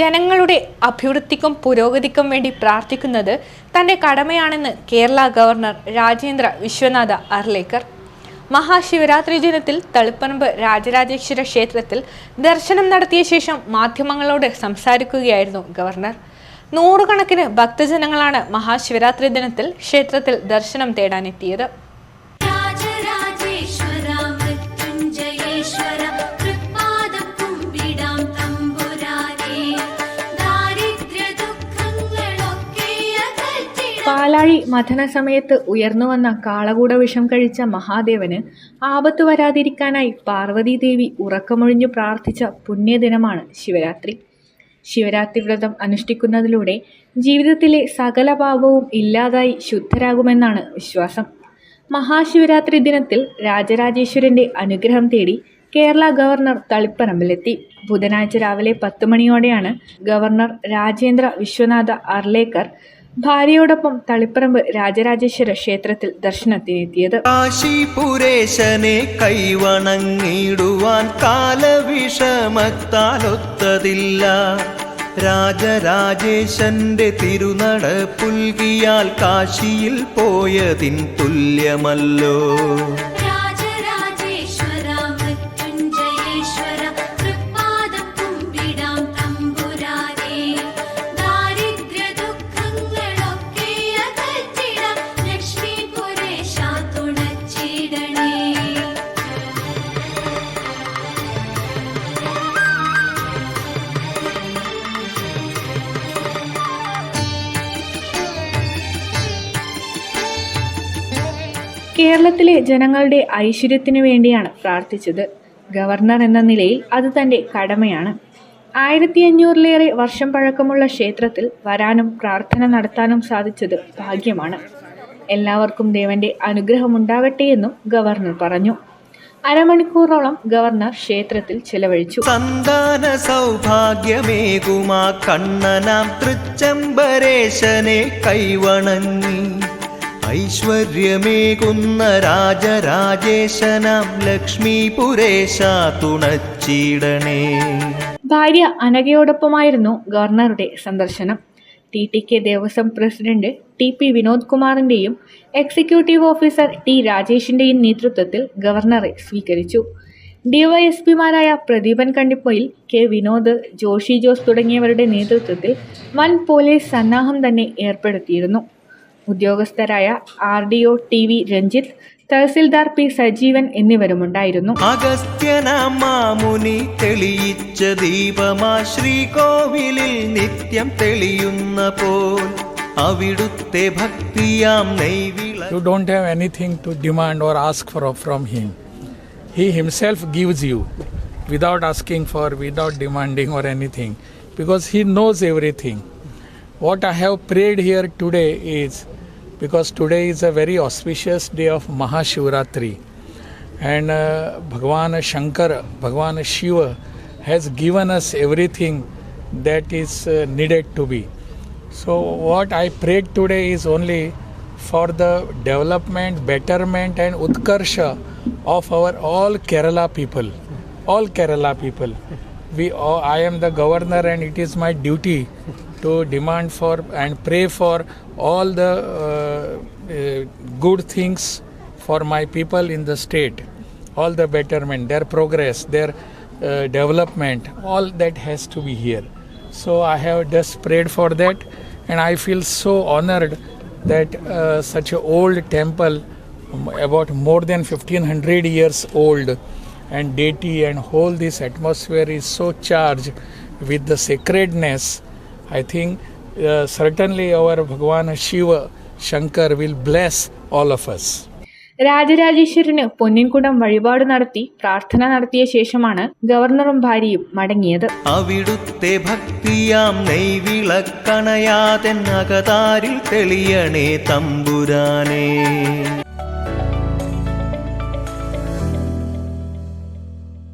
ജനങ്ങളുടെ അഭിവൃദ്ധിക്കും പുരോഗതിക്കും വേണ്ടി പ്രാർത്ഥിക്കുന്നത് തന്റെ കടമയാണെന്ന് കേരള ഗവർണർ രാജേന്ദ്ര വിശ്വനാഥ അർലേക്കർ. മഹാശിവരാത്രി ദിനത്തിൽ തളിപ്പറമ്പ് രാജരാജേശ്വര ക്ഷേത്രത്തിൽ ദർശനം നടത്തിയ ശേഷം മാധ്യമങ്ങളോട് സംസാരിക്കുകയായിരുന്നു ഗവർണർ. നൂറുകണക്കിന് ഭക്തജനങ്ങളാണ് മഹാശിവരാത്രി ദിനത്തിൽ ക്ഷേത്രത്തിൽ ദർശനം തേടാനെത്തിയത്. പാലാഴി മഥന സമയത്ത് ഉയർന്നു വന്ന കാളകൂട വിഷം കഴിച്ച മഹാദേവന് ആപത്ത് വരാതിരിക്കാനായി പാർവതീദേവി ഉറക്കമൊഴിഞ്ഞു പ്രാർത്ഥിച്ച പുണ്യദിനമാണ് ശിവരാത്രി. ശിവരാത്രി വ്രതം അനുഷ്ഠിക്കുന്നതിലൂടെ ജീവിതത്തിലെ സകല പാപവും ഇല്ലാതായി ശുദ്ധരാകുമെന്നാണ് വിശ്വാസം. മഹാശിവരാത്രി ദിനത്തിൽ രാജരാജേശ്വരന്റെ അനുഗ്രഹം തേടി കേരള ഗവർണർ തളിപ്പറമ്പിലെത്തി. ബുധനാഴ്ച രാവിലെ പത്ത് മണിയോടെയാണ് ഗവർണർ രാജേന്ദ്ര വിശ്വനാഥ അർലേക്കർ ഭാര്യയോടൊപ്പം തളിപ്പറമ്പ് രാജരാജേശ്വര ക്ഷേത്രത്തിൽ ദർശനത്തിനെത്തിയത്. കാശിപുരേശനെ കൈവണങ്ങിടുവാൻ കാലവിഷമത്താലൊത്തതില്ല. രാജരാജേശന്റെ തിരുനട പുൽകിയാൽ കാശിയിൽ പോയതിൻ തുല്യമല്ലോ. കേരളത്തിലെ ജനങ്ങളുടെ ഐശ്വര്യത്തിനു വേണ്ടിയാണ് പ്രാർത്ഥിച്ചത്. ഗവർണർ എന്ന നിലയിൽ അത് തന്റെ കടമയാണ്. ആയിരത്തി അഞ്ഞൂറിലേറെ വർഷം പഴക്കമുള്ള ക്ഷേത്രത്തിൽ വരാനും പ്രാർത്ഥന നടത്താനും സാധിച്ചത് ഭാഗ്യമാണ്. എല്ലാവർക്കും ദേവന്റെ അനുഗ്രഹമുണ്ടാകട്ടെ എന്നും ഗവർണർ പറഞ്ഞു. അരമണിക്കൂറോളം ഗവർണർ ക്ഷേത്രത്തിൽ ചെലവഴിച്ചു. സന്താന സൗഭാഗ്യമേകുമാ കണ്ണനാം തൃച്ചംബരേശനെ കൈവണങ്ങി. ഐശ്വര്യമേകുന്ന രാജരാജേശനാം ലക്ഷ്മീപുരേശ തുണച്ചിടണേ. ഭാര്യ അനഘയോടൊപ്പമായിരുന്നു ഗവർണറുടെ സന്ദർശനം. T T K Devaswom president T P Vinod കുമാറിന്റെയും executive officer T രാജേഷിന്റെയും നേതൃത്വത്തിൽ ഗവർണറെ സ്വീകരിച്ചു. ഡിവൈഎസ്പിമാരായ പ്രദീപൻ കണ്ടിപ്പൊയിൽ കെ വിനോദ് ജോഷി ജോസ് തുടങ്ങിയവരുടെ നേതൃത്വത്തിൽ വൻ പോലീസ് സന്നാഹം തന്നെ ഏർപ്പെടുത്തിയിരുന്നു. ഉദ്യോഗസ്ഥരായ R D O T V Ranjith tahsildar P Sajeevan എന്നിവരുമുണ്ടായിരുന്നു അഗസ്ത്യനാം മാമുനി തെളിയിച്ച ദീപമാ ശ്രീകോവിലിൽ നിത്യം തെളിയുന്ന പോൽ അവിടുത്തെ ഭക്തിയാം നെയ്വിള You don't have anything to demand or ask for from him. He himself gives you without asking for, without demanding or anything, because he knows everything. What I have prayed here today is because today is a very auspicious day of Mahashivratri, and uh, Bhagwan Shankar, Bhagwan Shiva has given us everything that is uh, needed to be. So, what I prayed today is only for the development, betterment, and utkarsha of our all Kerala people. All Kerala people. We, all, I am the governor, and it is my duty to demand for and pray for all the uh, uh, good things for my people in the state. All the betterment, their progress, their uh, development, all that has to be here. So I have just prayed for that, and I feel so honored that uh, such an old temple, um, about more than 1500 years old, and deity and whole this atmosphere is so charged with the sacredness. I think uh, certainly our Bhagwan Shiva Shankar will bless all of us. രാജരാജേശ്വരന് പൊന്നിൻകുടം വഴിപാട് നടത്തി പ്രാർത്ഥന നടത്തിയ ശേഷമാണ് ഗവർണറും ഭാര്യയും മടങ്ങിയത് അവിടുത്തെ ഭക്തിയാം നെയ്വിളക്കണയാതെന്നകതാരിൽ തെളിയണേ തമ്പുരാനേ